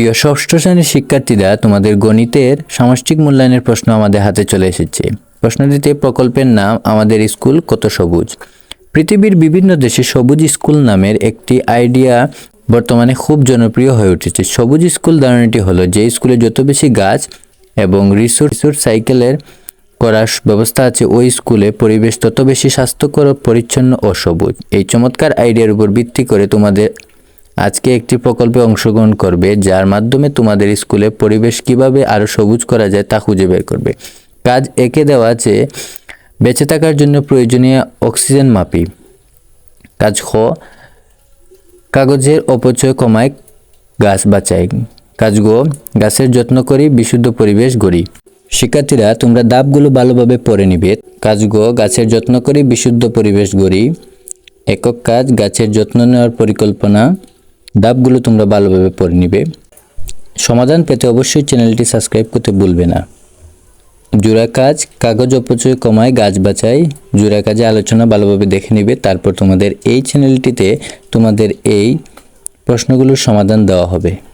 প্রিয় ষষ্ঠ শ্রেণির শিক্ষার্থীরা তোমাদের গণিতের সামষ্টিক মূল্যায়নের প্রশ্ন আমাদের হাতে চলে এসেছে। প্রশ্নটিতে প্রকল্পের নাম আমাদের স্কুল কত সবুজ? পৃথিবীর বিভিন্ন দেশে সবুজ স্কুল নামের একটি আইডিয়া বর্তমানে খুব জনপ্রিয় হয়ে উঠেছে। সবুজ স্কুল ধারণাটি হলো যে স্কুলে যত বেশি গাছ এবং রিসোর্স সাইকেলের করার ব্যবস্থা আছে, ওই স্কুলে পরিবেশ তত বেশি স্বাস্থ্যকর, পরিচ্ছন্ন ও সবুজ। এই চমৎকার আইডিয়ার উপর ভিত্তি করে তোমাদের আজকে একটি প্রকল্পে অংশগ্রহণ করবে, যার মাধ্যমে তোমাদের স্কুলে পরিবেশ কীভাবে আরও সবুজ করা যায় তা খুঁজে বের করবে। কাজ একে দেওয়া আছে, বেঁচে থাকার জন্য প্রয়োজনীয় অক্সিজেন মাপি। কাজ খ, কাগজের অপচয় কমায়, গাছ বাঁচাই। কাজ গো, গাছের যত্ন করি, বিশুদ্ধ পরিবেশ গড়ি। শিক্ষার্থীরা, তোমরা দাবগুলো ভালোভাবে পড়ে নিবে। কাজ গো, গাছের যত্ন করি, বিশুদ্ধ পরিবেশ গড়ি। একক কাজ, গাছের যত্ন নেওয়ার পরিকল্পনা। দাবগুলো তোমরা ভালোভাবে পড়ে নিবে। সমাধান পেতে অবশ্যই চ্যানেলটি সাবস্ক্রাইব করতে ভুলবে না। জোড়া কাজ, কাগজ অপচয় কমায়, গাছ বাঁচায় জোড়া কাজে আলোচনা ভালোভাবে দেখে নিবে। তারপর তোমাদের এই চ্যানেলটিতে তোমাদের এই প্রশ্নগুলোর সমাধান দেওয়া হবে।